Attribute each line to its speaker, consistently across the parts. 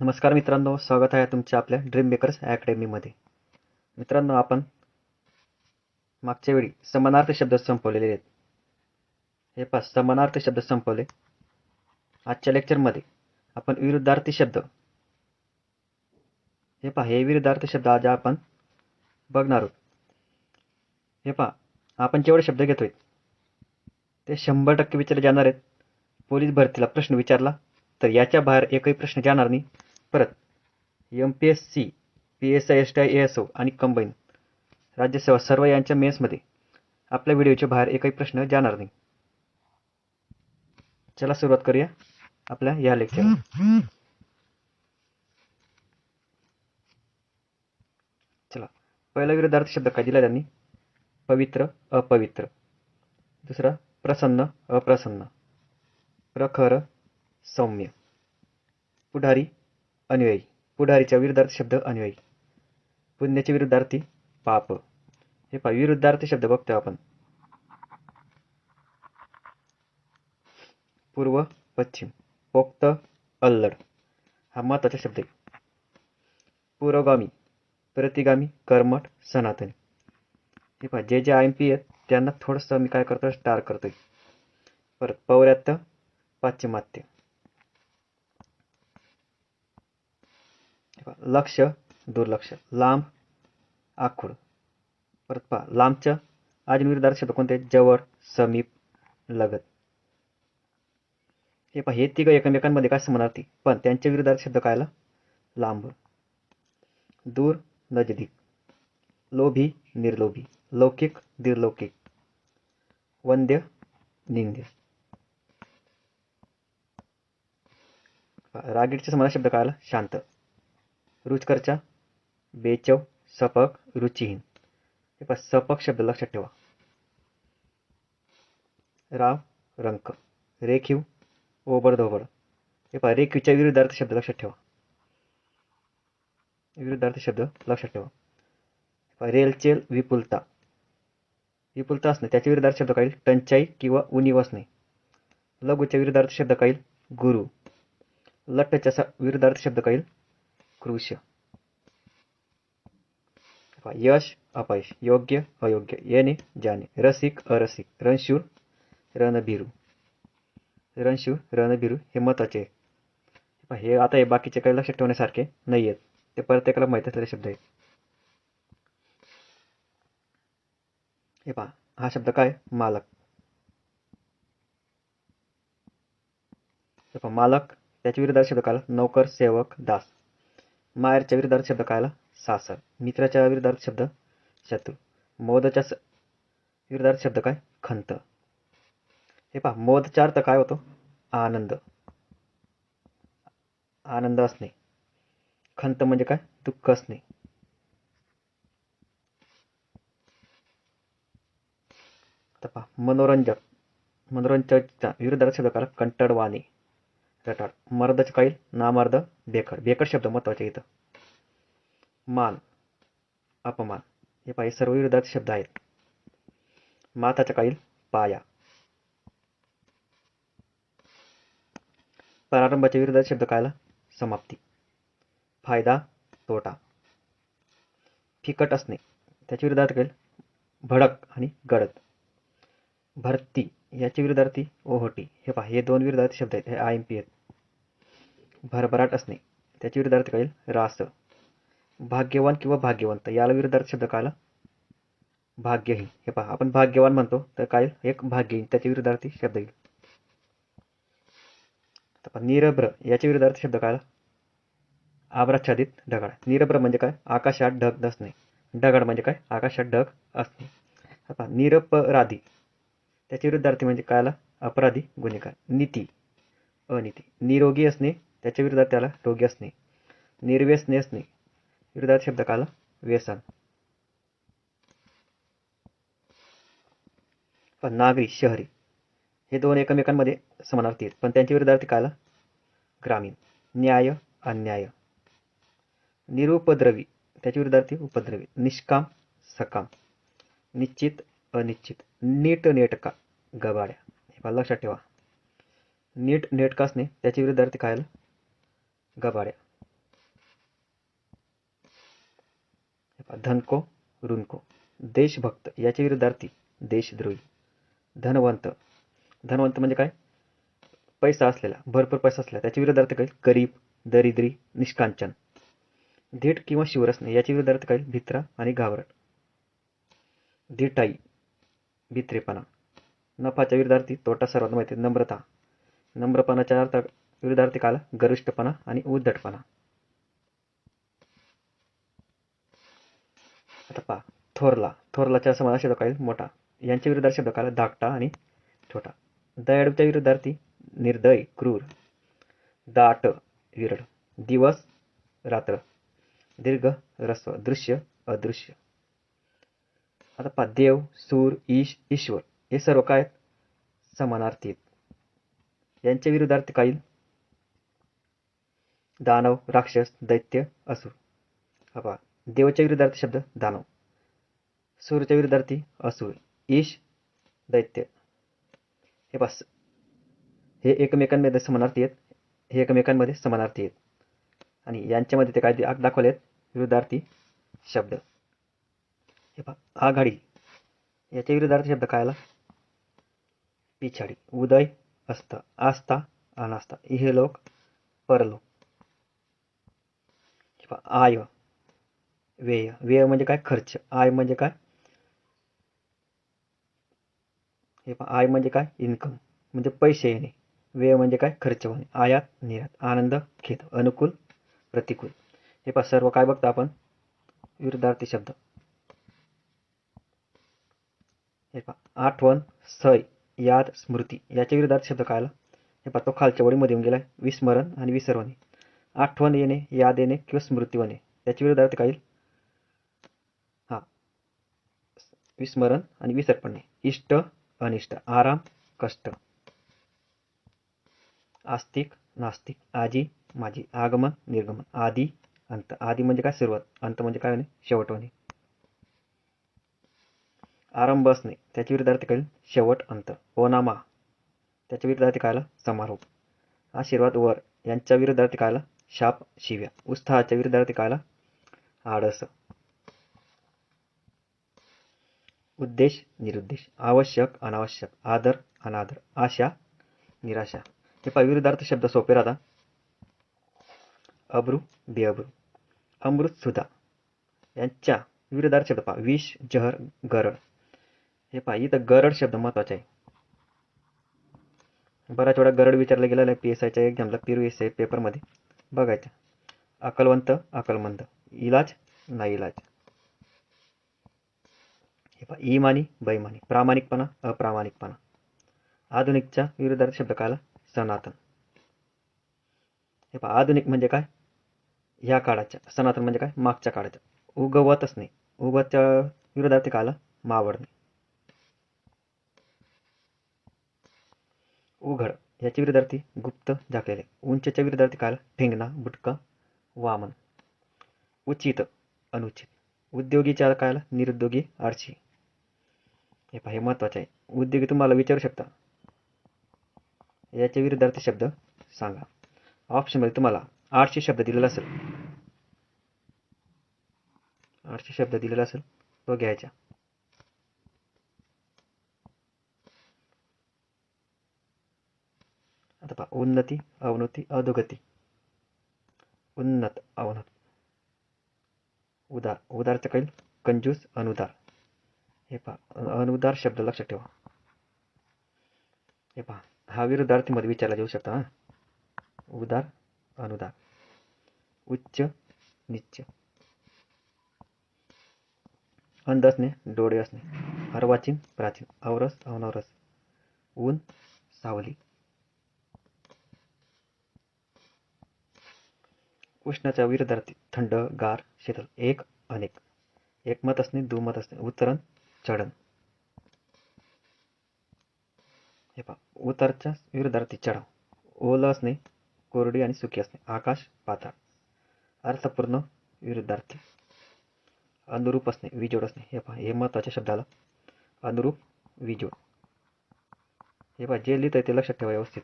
Speaker 1: नमस्कार मित्रांनो स्वागत आहे तुमच्या आपल्या ड्रीम मेकर्स अकॅडमीमध्ये मित्रांनो आपण मागच्या वेळी समानार्थी शब्द संपवलेले आहेत. हे पहा समानार्थी शब्द संपवले. आजच्या लेक्चरमध्ये आपण विरुद्धार्थी शब्द हे पहा हे विरुद्धार्थी शब्द आज आपण बघणार आहोत. हे पहा आपण जेवढे शब्द घेतोय ते शंभर टक्के विचारले जाणार आहेत. पोलीस भरतीला प्रश्न विचारला तर याच्या बाहेर एकही प्रश्न जाणार नाही. परत. M P S C P S I S T I A S O आणि कंबाईन राज्यसेवा सर्व यांच्या मेन्समध्ये आपल्या व्हिडिओच्या बाहेर एकही प्रश्न जाणार नाही. चला सुरुवात करूया आपल्या या लेक्चर चला. पहिला विरोधार्थ शब्द काय दिला त्यांनी? पवित्र अपवित्र. दुसरा प्रसन्न अप्रसन्न. प्रखर सौम्य. पुढारी अनुयायी. पुढारीच्या विरुद्धार्थ शब्द अनुयायी. पुण्याच्या विरुद्धार्थी पाप. हे पहा विरुद्धार्थी शब्द बघतोय आपण. पूर्व पश्चिम. पोक्त अल्लड. हा महत्त्वाचा शब्द आहे. पुरोगामी. प्रतिगामी कर्मठ सनातनी. हे पहा जे जे आय एम पी आहेत त्यांना थोडंसं मी काय करतो स्टार करतोय. परत पौर्यात्य पाश्चिमात्य. लक्ष दुर्लक्ष. लांब आखूड. परत पहा लांबच्या अजून शब्द कोणते जवळ समीप लगत. हे पहा हे तिघ एकमेकांमध्ये काय समानार्थी? पण त्यांच्या विरुद्धार्थी शब्द काय लांब दूर नजदीक. लोभी निर्लोभी. लौकिक निर्लौकिक वंद्य निंद्य. रागीडच्या समान शब्द काय शांत. रुचकरच्या बेचव सपक रुचिहीन. हे पहा सपक शब्द लक्षात ठेवा. राव रंक. रेखीव ओबडधोबड. हे पहा रेखीवच्या विरुद्धार्थ शब्द लक्षात ठेवा. विरुद्धार्थ शब्द लक्षात ठेवा. रेलचेल विपुलता. विपुलता असणे त्याच्या विरुद्धार्थ शब्द काही टंचाई किंवा उणीव असणे लघुच्या विरुद्धार्थ शब्द काही गुरु. लठ्ठच्या विरुद्धार्थ शब्द काही कृश यश अपयश योग्य अयोग्य येणे जाणे रसिक अरसिक रणशूर रणभिरू रणशूर रणभिरू हे मताचे आहे हे आता हे बाकीचे काही लक्षात ठेवण्यासारखे नाही आहेत ते प्रत्येकाला माहीत असलेले शब्द आहेत हे पहा हा शब्द काय मालक हे पहा मालक त्याच्या विरुद्ध शब्द काल नौकर सेवक दास मायरच्या विरुद्ध शब्द काय सासर. मित्राच्या विरुद्धार्थ शब्द शत्रू. मोदच्या विरुद्धार्थ शब्द काय? खंत. हे पहा मोदचा अर्थ काय होतो? आनंद. आनंद असणे. खंत म्हणजे काय? दुःख असणे. पहा मनोरंजक. मनोरंजकचा विरुद्धार्थी शब्द काय कंटाळवाणे रटाळ मर्दाचे काही नामर्द बेकर. बेकर शब्द महत्त्वाचे इथं. मान. अपमान. हे पाहिजे सर्व विरोधात शब्द आहेत. माताच्या काही पाया. प्रारंभाच्या विरोधात शब्द कायला? समाप्ती. फायदा तोटा. फिकट असणे. त्याच्या विरोधात काही भडक आणि गडद. भरती. याचे विरुद्धार्थी ओहोटी. हे पहा हे दोन विरुद्धार्थी शब्द आहेत. हे आय एम पी आहेत. भरभराट असणे. त्याचे विरुद्धार्थ काही रास. भाग्यवान किंवा भाग्यवंत. याला विरुद्धार्थ शब्द कायला भाग्यहीन. हे पहा आपण भाग्यवान म्हणतो तर काय एक भाग्यहीन. त्याच्या विरुद्धार्थी शब्द येईल. निरभ्र. याच्या विरुद्धार्थी शब्द काय आभ्राच्छादित ढगाळ. निरभ्र म्हणजे काय? आकाशात ढग नसणे. ढगाळ म्हणजे काय? आकाशात ढग असणे. पहा निरपराधी. त्याचे विरुद्धार्थी म्हणजे कायला? अपराधी गुन्हेगार. नीती. अनिती. निरोगी असणे त्याच्या विरुद्धात त्याला रोगी असणे. निर्व्यसने असणे. विरुद्धार्थ शब्द काला व्यसन. पण नागरी शहरी. हे दोन एकमेकांमध्ये समानार्थी आहेत. पण त्यांचे विरुद्धार्थी काला ग्रामीण. न्याय अन्याय. निरुपद्रवी. त्याचे विरुद्धार्थी उपद्रवी. निष्काम सकाम. निश्चित अनिश्चित. नीट नेटका गबाड्या? हे मला लक्षात ठेवा. नीट नेटकासने त्याचे विरुद्धार्थ काय गबाड्या. धनको रुनको देशभक्त याचे विरुद्धार्थी देशद्रोही. धनवंत. धनवंत म्हणजे काय? पैसा असलेला भरपूर पैसा असलेला. त्याचे विरुद्धार्थ काय? गरीब दरिद्री निष्कांचन. धीट किंवा शिवरसने याचे विरुद्धार्थ काय? भित्रा आणि घाबरट. धिटाई भित्रेपणा नफाच्या विरुद्धार्थी तोटा सर्वात माहिती आहे, नम्रता. नम्रपणाच्या अर्थ विरुद्धार्थी काल गरिष्ठपणा आणि उद्धटपणा. आता पहा थोरला. थोरलाच्या समान शब्द काय मोठा. यांच्या विरुद्धार्थी शब्द काल धाकटा आणि छोटा. दयाडूच्या विरुद्धार्थी निर्दय क्रूर. दाट विरळ. दिवस रात्र. दीर्घ रस्व दृश्य अदृश्य. आता पहा देव सूर ईश ईश्वर हे सर्व काय आहेत? समानार्थी आहेत. यांच्या विरुद्धार्थी काही दानव राक्षस दैत्य असुर अपा पहा देवाच्या विरुद्धार्थी शब्द दानव. सूरच्या विरुद्धार्थी असुर ईश दैत्य. हे पास हे एकमेकांमध्ये समानार्थी आहेत हे एकमेकांमध्ये समानार्थी आहेत. आणि यांच्यामध्ये ते काय दाखवले आहेत विरुद्धार्थी शब्द. हे पहा आघाडी याच्या विरुद्धार्थी शब्द काय आला? पिछाडी. उदय असत. आस्था अनास्था. इहलोक परलोक. हे पहा आय. व्यय. व्यय म्हणजे काय? खर्च. आय म्हणजे काय? हे पहा आय म्हणजे काय? इन्कम. म्हणजे पैसे येणे. व्यय म्हणजे काय? खर्च होणे. आयात निर्यात. आनंद खेद. अनुकूल प्रतिकूल. हे पहा सर्व काय बघतो आपण? विरुद्धार्थी शब्द. हे पहा आठवण सय याद स्मृती याच्या विरोधात शब्द काय आला हे पहा तो खालच्या वडीमध्ये येऊन गेला विस्मरण आणि विसरवणे. आठवण येणे याद येणे किंवा स्मृती होणे याच्या विरुद्धार्थी काय येईल? हा. विस्मरण आणि विसरपणे. इष्ट अनिष्ट आराम कष्ट. आस्तिक नास्तिक आजी माझी आगमन निर्गमन आदी अंत. आदी म्हणजे काय सुरुवात? अंत म्हणजे काय होणे? शेवट होणे. आरंभ असणे त्याच्या विरुद्धार्थी शेवट अंत. ओनामा. त्याच्या विरुद्धार्थी कायला समारोप. आशीर्वाद वर. यांच्या विरुद्धार्थी कायला शाप शिव्या. उत्साहाच्या विरुद्धार्थी कायला उद्देश निरुद्देश. आवश्यक अनावश्यक. आदर अनादर. आशा निराशा. हे पहा विरुद्धार्थ शब्द सोपे राहता. अब्रू बेअब्रू. अमृत सुधा यांच्या विरुद्धार्थ शब्द पहा. विष जहर गरड हे पहा इथं गरड शब्द महत्त्वाचा आहे. बऱ्याच वेळा गरड विचारला गेलेला आहे पी एस आयच्या एक्झामला पी एस आय पेपरमध्ये बघायचं. अकलवंत अकलमंद. इलाज नाही इलाज. हे पहा इमानी बैमानी प्रामाणिकपणा अप्रामाणिकपणा. आधुनिकच्या विरुद्धार्थ शब्द काय सनातन. हे पहा आधुनिक म्हणजे काय? ह्या काळाच्या. सनातन म्हणजे काय? मागच्या काळाच्या. उगवतच नाही. उगवतच्या विरोधार्थी काय मावडणे उघड. याचे विरुद्धार्थी गुप्त झाकलेले. उंचच्या विरुद्धार्थी काय ठेंगणा बुटका वामन. उचित अनुचित. उद्योगीच्या काल निरुद्योगी आळशी हे पहा हे महत्त्वाचे आहे. उद्योगी तुम्हाला विचारू शकता. याच्या विरुद्धार्थी शब्द सांगा. ऑप्शनमध्ये तुम्हाला आठशे शब्द दिलेला असेल. आठशे शब्द दिलेला असेल. तो घ्यायचा. आता उन्नती अवनती अधोगती. उन्नत अवनत. उदार उदारचं काही कंजूस अनुदार. हे पहा अनुदार शब्द लक्षात ठेवा. हे पहा हा विरुद्धार्थीमध्ये विचारला जाऊ शकता हा. उदार अनुदार. उच्च निच्च. अंध असणे डोळे असणे. अर्वाचीन प्राचीन. अवरस अवनवरस ऊन सावली. उष्णाच्या विरुद्धार्थी थंड गार शीतल एक अनेक. एकमत असणे दुमत असणे उतरण चढण. हे पहा उतारच्या विरुद्धार्थी चढाव. ओलं असणे कोरडी आणि सुखी असणे. आकाश पाताळ. अर्थपूर्ण विरुद्धार्थी अनुरूप असणे विजोड असणे. हे पहा हे महत्त्वाच्या शब्दाला. अनुरूप विजोड. हे पहा जे लिहित आहे ते लक्षात ठेवा व्यवस्थित.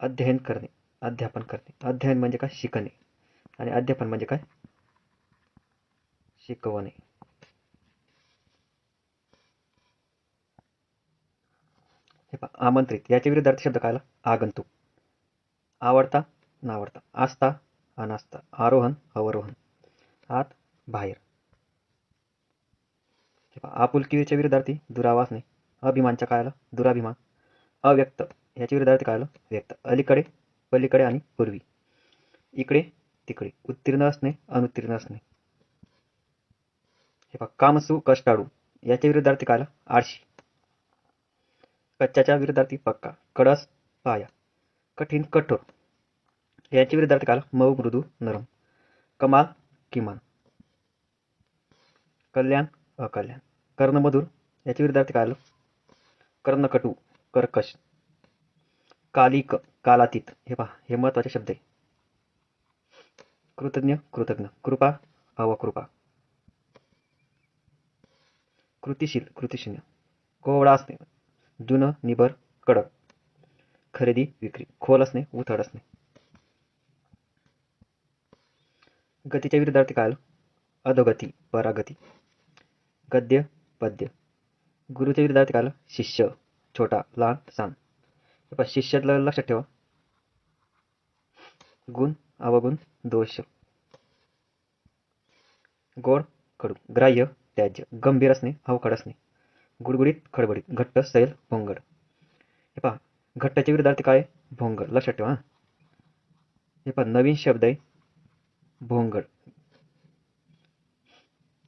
Speaker 1: अध्ययन करणे. अध्यापन करणे. अध्ययन म्हणजे काय? शिकणे. आणि अध्यापन म्हणजे काय? शिकवणे. हे पहा आमंत्रित. याच्या विरुद्धार्थी शब्द कायला? आगंतुक. आवडता नावडता. आस्था अनास्था. आरोहण अवरोहण. आत बाहेर. हे पहा आपुलकीच्या विरुद्धार्थी दुरावासने. अभिमानच्या काय आलं दुराभिमान. अव्यक्त. याच्या विरुद्धार्थी काय आलं व्यक्त. अलीकडे पलीकडे आणि पूर्वी. इकडे तिकडे. उत्तीर्ण असणे अनुत्तीर्ण असणे. हे पहा कामसू कष्टाळू याच्या विरुद्धार्थी काय आळशी. कच्च्याच्या विरुद्धार्थी पक्का. कडस पाया. कठीण कठोर. याचे विरुद्धार्थी काल मऊ मृदू नरम. कमाल किमान. कल्याण अकल्याण. कर्णमधुर. याचे विरुद्धार्थी काल कर्णकटू कर्कश. कालिक कालातीत. हे पहा हे महत्त्वाचे शब्द आहे. कृतज्ञ कृतज्ञ. कृपा अवकृपा. कृतिशील कृतिशून्य. कोवळा असणे जुनं निबर कडक. खरेदी विक्री. खोल असणे उथळ असणे. गतीच्या विरुद्धार्थी काय अधोगती परागती. गद्य पद्य. गुरुच्या विरुद्धार्थी काय शिष्य. छोटा लहान सान हे शिष्यातलं लक्षात ठेवा. गुण अवगुण दोष. गोड कडू. ग्राह्य त्याज्य. गंभीर असणे अवखड असणे. गुडगुडीत खडबडीत. घट्ट सैल भोंगड हे पहा घट्टाच्या विरुद्धार्थी काय? भोंगड लक्षात ठेवा हे. पहा नवीन शब्द आहे. भोंगड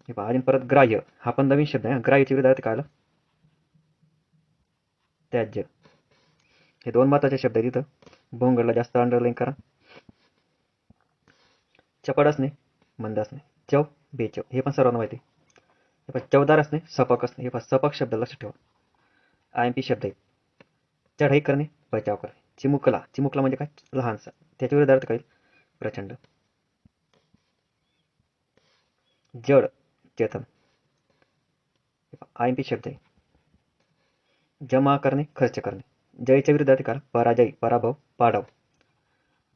Speaker 1: हे पहा आणि परत ग्राह्य. हा पण नवीन शब्द आहे हा. ग्राह्यच्या विरुद्धार्थी काय आला? त्याज्य. हे दोन महत्त्वाचे शब्द आहेत इथं. भोंगडला जास्त अंडरलाईन करा. चपड असणे मंद असणे चव बेचव हे पण सर्वांना माहिती. आहे हे पण चवदार असणे सपक असणे हे पण सपक शब्द लक्षात ठेवा. आय एम पी शब्द आहेत. चढाई करणे बचाव करणे. चिमुकला चिमुकला म्हणजे काय? लहानसा. त्याच्या विरुद्धार्थ काय प्रचंड. जड चेतन. आय एम पी शब्द आहे. जमा करणे खर्च करणे. जयच्या विरुद्धार्थी काल पराजय पराभव पाडाव.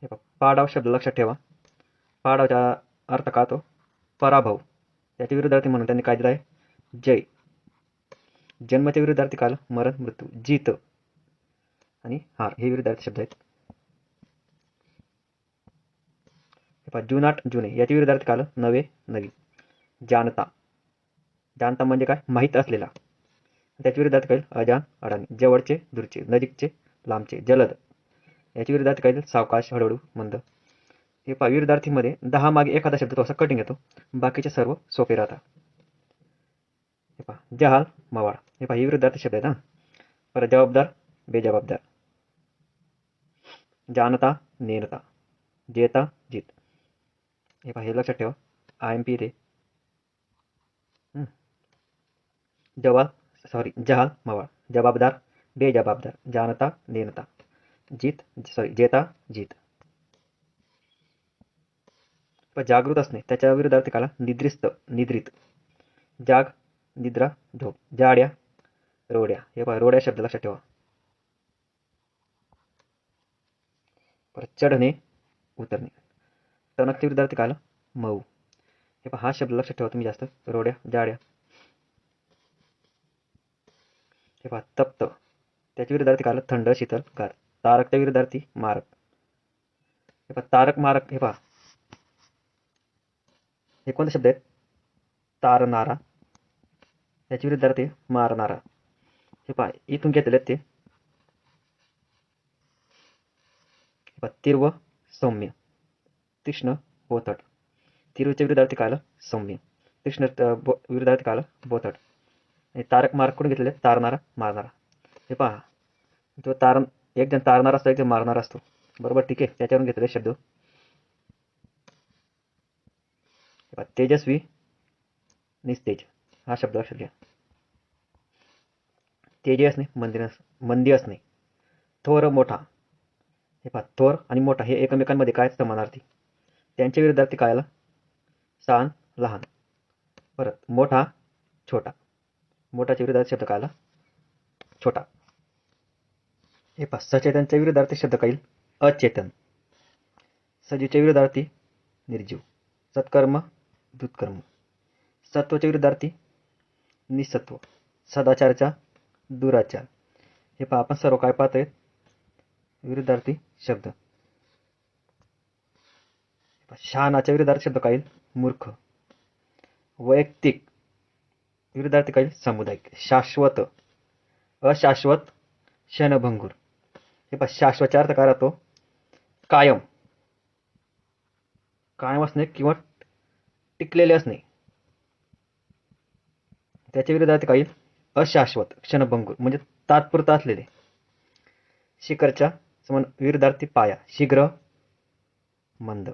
Speaker 1: हे पहा पाडाव शब्द लक्षात ठेवा. पाडावचा अर्थ का तो? पराभव. त्याच्या विरुद्धार्थी म्हणून त्यांनी काय दिलं आहे? जय. जन्माच्या विरुद्धार्थी काल मरण मृत्यू जीत आणि हार हे विरुद्धार्थी शब्द आहेत. हे पहा जुनाट जुने याच्या विरुद्धार्थी काल नवे नवी जानता. जानता म्हणजे काय? माहीत असलेला. त्याच्या विरोधात कळेल अजान अडाणी जवळचे दूरचे नजीकचे लांबचे जलद. याच्या विरोधात कळेल सावकाश हळूहळू मंद. हे पा विरुद्धार्थीमध्ये दहा मागे एखादा शब्द तो असा कटिंग येतो बाकीचे सर्व सोपे राहतात. हे पहा जहाल मवाळ. हे पहा हे विरुद्धार्थी शब्द आहेत ना परत जबाबदार बेजबाबदार. जानता नेनता. जेता जीत. हे पहा हे लक्षात ठेवा. आय एम पी ते जवाब सॉरी जहाल मवाळ जबाबदार बेजबाबदार जानता नेनता जीत सॉरी जेता जीत प जागृत असणे त्याच्या विरुद्धार्थी काला निद्रिस्त निद्रित जाग निद्रा झोप जाड्या रोड्या हे पहा रोड्या शब्द लक्षात ठेवा परत चढणे उतरणे टणकच्या विरुद्धार्थी काला मऊ हे पहा हा शब्द लक्षात ठेवा तुम्ही जास्त रोड्या जाड्या हे पहा तप्त. त्याच्या विरुद्धार्थी काल थंड शीतल गार. तारकच्या विरुद्धार्थी मारक. हे पहा तारक मारक हे पहा. हे कोणते शब्द आहेत? तारणारा त्याचे विरुद्धार्थी मारणारा हे पहा इथून घेतलेले आहेत ते. तीर्व सौम्य. तीक्ष्ण बोथट. तीर्वच्या विरुद्धार्थी काल सौम्य. तीक्ष्ण विरुद्धार्थी काल बोथट. आणि तारक मार्ग कोण घेतलेले? तारणारा मारणारा. हे पहा. तो तार एक जण तारणारा असतो एक जण मारणारा असतो. बरोबर ठीक आहे. त्याच्यावरून घेतलेले शब्द. हे तेजस्वी निस्तेज हा शब्द लक्षात घ्या. तेजी असणे मंदिर मंदी असणे. थोर मोठा. हे पहा थोर आणि मोठा हे एकमेकांमध्ये काय समानार्थी? त्यांच्या विरुद्धार्थी काय आलं सहान लहान. परत मोठा छोटा. मोठाच्या विरुद्धार्थी शब्द काय आला छोटा. हे पहा सचेतनच्या विरोधार्थी शब्द काय येईल अचेतन. सजीवच्या विरुद्धार्थी निर्जीव. सत्कर्म दुत्कर्म. सत्वाच्या विरुद्धार्थी निसत्व. सदाचारच्या दुराचार. हे पहा आपण सर्व काय पाहत आहेत विरुद्धार्थी शब्द शहाणाच्या विरुद्धार्थी शब्द काय येईल? मूर्ख. वैयक्तिक. विरुद्धार्थी काही सामुदायिक शाश्वत अशाश्वत क्षणभंगूर. हे पहा शाश्वतचा अर्थ काय राहतो? कायम. कायम असणे किंवा टिकलेले असणे. त्याच्या विरोधात काही अशाश्वत क्षणभंगूर म्हणजे तात्पुरता असलेले. शिखरच्या समान विरुद्धार्थी पाया शीघ्र मंद.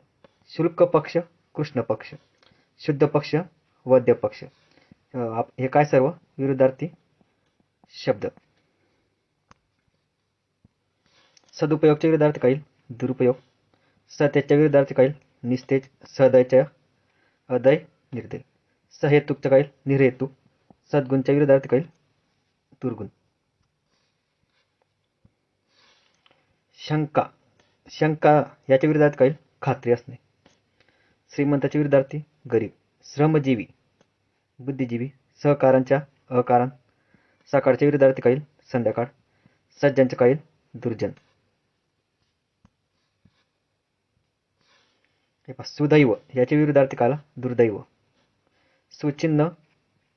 Speaker 1: शुल्क पक्ष कृष्ण पक्ष. शुद्ध पक्ष वद्य पक्ष. हे काय सर्व? विरुद्धार्थी शब्द. सदुपयोगच्या विरुद्धार्थी काही दुरुपयोग. सत्याच्या विरुद्धार्थी काही निस्तेज सदयच्या अदय निर्दय. सहेतुकच्या काही निर्हेतुक सद्गुणच्या विरुद्धार्थी काही दुर्गुण. शंका. शंका याच्या विरोधात काही खात्री असणे. श्रीमंताच्या विरुद्धार्थी गरीब. श्रमजीवी. बुद्धिजीवी सहकारांच्या अकारण सकाळच्या विरुद्धार्थी काही संध्याकाळ सज्जांचे काही दुर्जन. हे पहा सुदैव याचे विरुद्धार्थी काला दुर्दैव. सुचिन्ह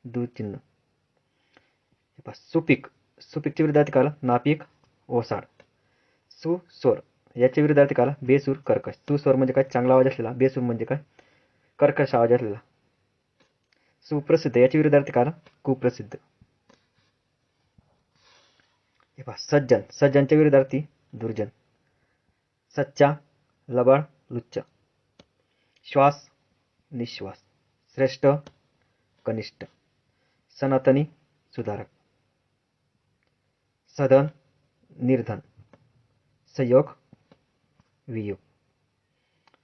Speaker 1: दुचिन्ह. हे पहा सुपीक सुपीकचे विरुद्धार्थी काला नापीक ओसाड. सुस्वर याच्या विरुद्धार्थी काला बेसूर कर्कश. सुस्वर म्हणजे काय? चांगला आवाज असलेला बेसूर म्हणजे काय? कर्कश आवाज असलेला. सुप्रसिद्ध याचे विरुद्धार्थी काला कुप्रसिद्ध. हे पहा सज्जन सज्जनच्या विरुद्धार्थी दुर्जन. सच्चा लबाळ लुच्च. श्वास निश्वास. श्रेष्ठ कनिष्ठ. सनातनी सुधारक. सदन निर्धन. संयोग वियोग.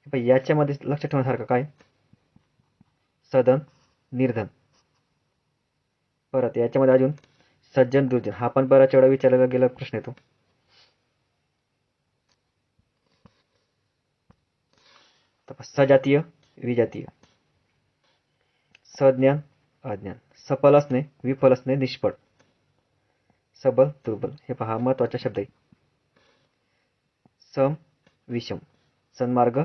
Speaker 1: हे याच्यामध्ये लक्षात ठेवण्यासारखं काय? सदन निर्धन. परत याच्यामध्ये अजून सज्जन दुर्जन. हा पण बराच वेळा विचारला गेला प्रश्न येतो. सजातीय विजातीय. सज्ञान अज्ञान. सफल असणे विफल असणे निष्फळ. सबल दुर्बल. हे पहा महत्त्वाचा शब्द आहे. सम विषम. सन्मार्ग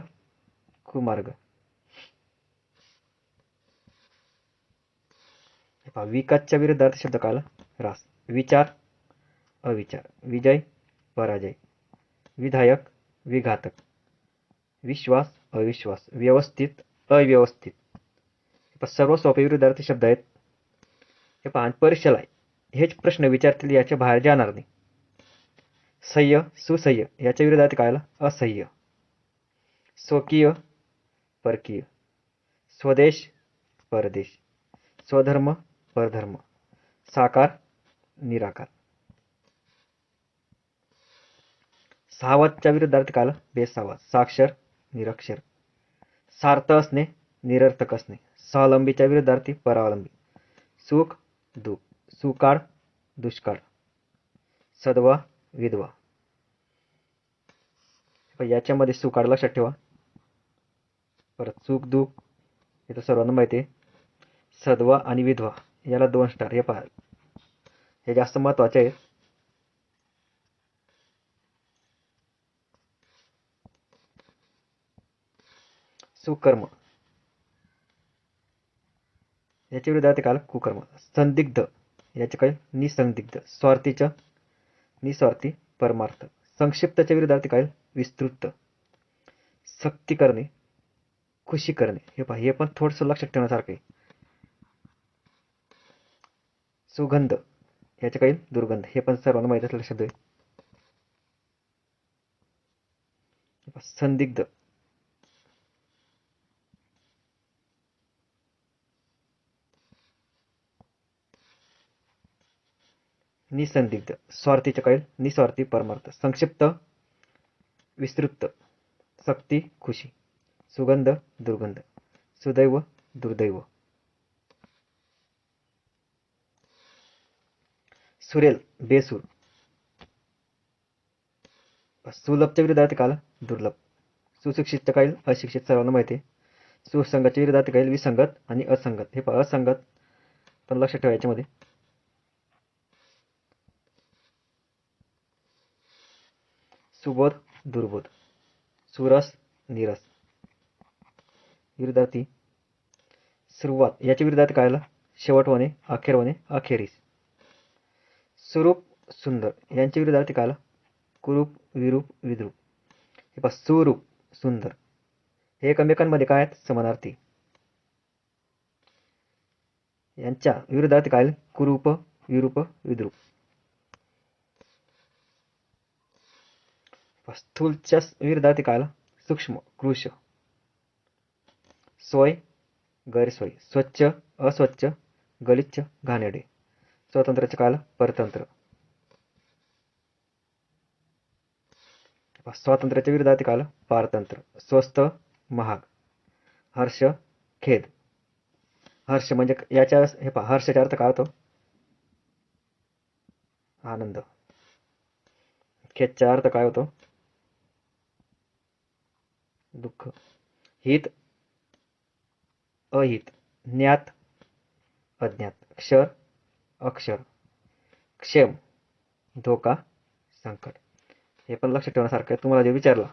Speaker 1: कुमार्ग हे पहा विकासच्या विरुद्धार्थ शब्द काला रास विचार अविचार. विजय पराजय. विधायक विघातक. विश्वास अविश्वास. व्यवस्थित अव्यवस्थित. हे सर्व सोपे विरुद्धार्थी शब्द आहेत. हे पहा परीक्षेला आहे. हेच प्रश्न विचारतील याच्या बाहेर जाणार नाही. सह्य सुसह्य. याच्या विरोधात कायला असह्य. स्वकीय परकीय. स्वदेश परदेश. स्वधर्म परधर्म साकार निराकार. सावधच्या विरुद्धार्थ काल? आलं साक्षर निरक्षर. सार्थ असणे निरर्थक असणे. स्वावलंबीच्या विरुद्धार्थी परावलंबी. सुख दुःख. सुकाळ दुष्काळ. सद्वा विधवा. याच्यामध्ये सुकाळ लक्षात ठेवा. परत सुख दुःख. हे तर सर्वांना माहिती आहे. सद्वा आणि विधवा. याला दोन स्टार हे पहा. हे जास्त महत्त्वाचे आहे सुकर्म. याच्या विरुद्धात काल कुकर्म. संदिग्ध. याचे काय निसंदिग्ध. स्वार्थीच्या निस्वार्थी परमार्थ. संक्षिप्तच्या विरुद्धार्थी काय विस्तृत. सक्ती करणे खुशी करणे. हे पहा हे पण थोडंसं लक्षात ठेवण्यासारखं आहे. सुगंध. याचे काही दुर्गंध. हे पण सर्वांना माहीत असलेला शब्द आहे. संदिग्ध. निसंदिग्ध. स्वार्थीचे कळेल निस्वार्थी परमार्थ. संक्षिप्त. विस्तृत. सक्ती खुशी. सुगंध दुर्गंध. सुदैव दुर्दैव. सुरेल बेसूर. सुलभच्या विरोधात काल दुर्लभ. सुशिक्षित काय अशिक्षित सर्वांना माहिती आहे. सुसंगतच्या विरोधात काही विसंगत आणि असंगत. हे असंगत. पण लक्षात ठेवा मध्ये सुबोध दुर्बोध. सुरस निरस. विरुद्धार्थी सुरुवात. याच्या विरुद्धात कायला? शेवट होणे अखेर होणे अखेरीस. स्वरूप सुंदर. यांच्या विरुद्धार्थी काय आलं कुरूप विरूप विद्रूप. हे पहा स्वरूप सुंदर. हे एकमेकांमध्ये काय आहेत? समानार्थी. यांच्या विरुद्धार्थी काय? कुरूप विरूप विद्रूप. स्थूलच्या विरुद्धार्थी काय आलं सूक्ष्म कृश सोय गैरसोय. स्वच्छ अस्वच्छ गलिच्छ घाणेडे स्वातंत्र्याचे काल परतंत्र. स्वातंत्र्याच्या विरोधात काल पारतंत्र. स्वस्त महाग. हर्ष खेद. हर्ष म्हणजे याच्या हे पहा हर्षाचा अर्थ काय होतो? आनंद. खेदचा अर्थ काय होतो? दुःख. हित अहित. ज्ञात अज्ञात. क्षर अक्षर क्षेम धोका संकट. हे पण लक्षात ठेवण्यासारखं आहे. तुम्हाला जे विचारला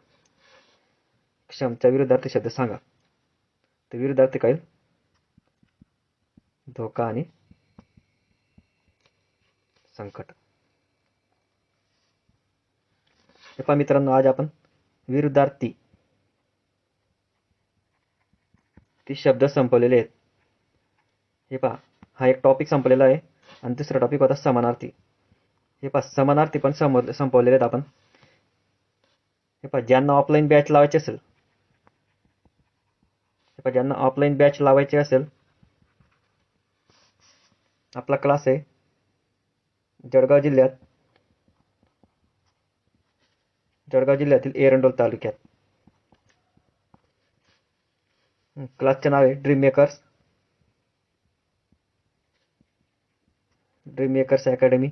Speaker 1: क्षमच्या विरुद्धार्थी शब्द सांगा. तर विरुद्धार्थी काय? धोका आणि संकट. हे पहा मित्रांनो आज आपण विरुद्धार्थी ती शब्द संपवलेले आहेत. हे पहा हा एक टॉपिक संपलेला आहे. आणि दुसरा टॉपिक होता समानार्थी. हे पहा समानार्थी पण समोर संपवलेले आहेत आपण. हे पहा ज्यांना ऑफलाईन बॅच लावायची असेल हे पहा ज्यांना ऑफलाईन बॅच लावायची असेल आपला क्लास आहे जळगाव जिल्ह्यात जळगाव जिल्ह्यातील एरंडोल तालुक्यात. क्लासचे नाव आहे dream makers dream makers academy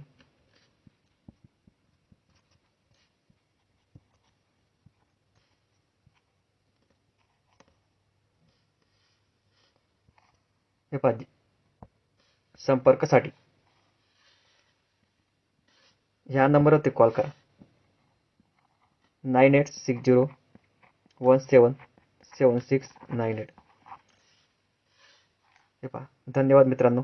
Speaker 1: हे पाहिजे संपर्कासाठी. ह्या नंबरवरती कॉल करा. Nine eight six zero one seven seven six nine eight. हे पहा धन्यवाद मित्रांनो.